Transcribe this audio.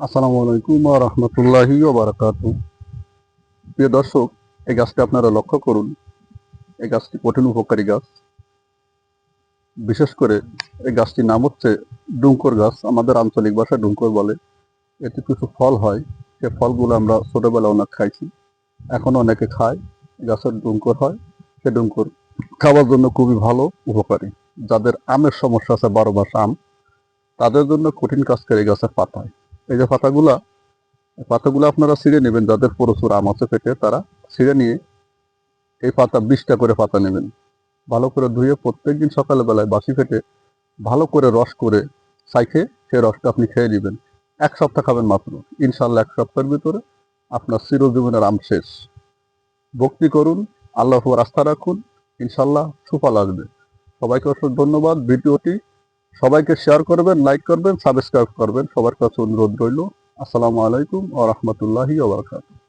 আসসালামু আলাইকুম রহমতুল্লাহি বারাকাতু প্রিয় দর্শক, এই গাছটি আপনারা লক্ষ্য করুন। এই গাছটি কঠিন উপকারী গাছ। বিশেষ করে এই গাছটির নাম হচ্ছে ডুঙ্কর গাছ। আমাদের আঞ্চলিক ভাষায় ডুঙ্কর বলে। এতে কিছু ফল হয়। সে ফলগুলো আমরা ছোটবেলায় অনেক খাইছি। এখন অনেকে খায়। গাছের ডুঙ্কর হয়। সে ডুঙ্কর খাওয়ার জন্য খুবই ভালো, উপকারী। যাদের আমের সমস্যা আছে, বারো মাস আম, তাদের জন্য কঠিন কাজ করে গাছের পাতায়। এই যে পাতাগুলা পাতাগুলো আপনারা ছিঁড়ে নেবেন, যাদের প্রচুর আম আছে পেটে, তারা ছিঁড়ে নিয়ে এই পাতা বিশটা করে পাতা নেবেন। ভালো করে ধুয়ে প্রত্যেকদিন সকালে বেলায় বাসি ফেটে ভালো করে রস করে সাইখে সেই রসটা আপনি খেয়ে নেবেন। এক সপ্তাহ খাবেন মাত্র। ইনশাল্লাহ এক সপ্তাহের ভিতরে আপনার চিরজীবনের আম শেষ। ভক্তি করুন আল্লাহ আস্থা রাখুন ইনশাল্লাহ সুফল আসবে। সবাইকে অসংখ্য ধন্যবাদ। ভিডিওটি সবাইকে শেয়ার করবেন লাইক করবেন সাবস্ক্রাইব করবেন। সবার কাছে অনুরোধ রইল। আসসালামু আলাইকুম ও রহমতুল্লাহি ওবরাকাতুহ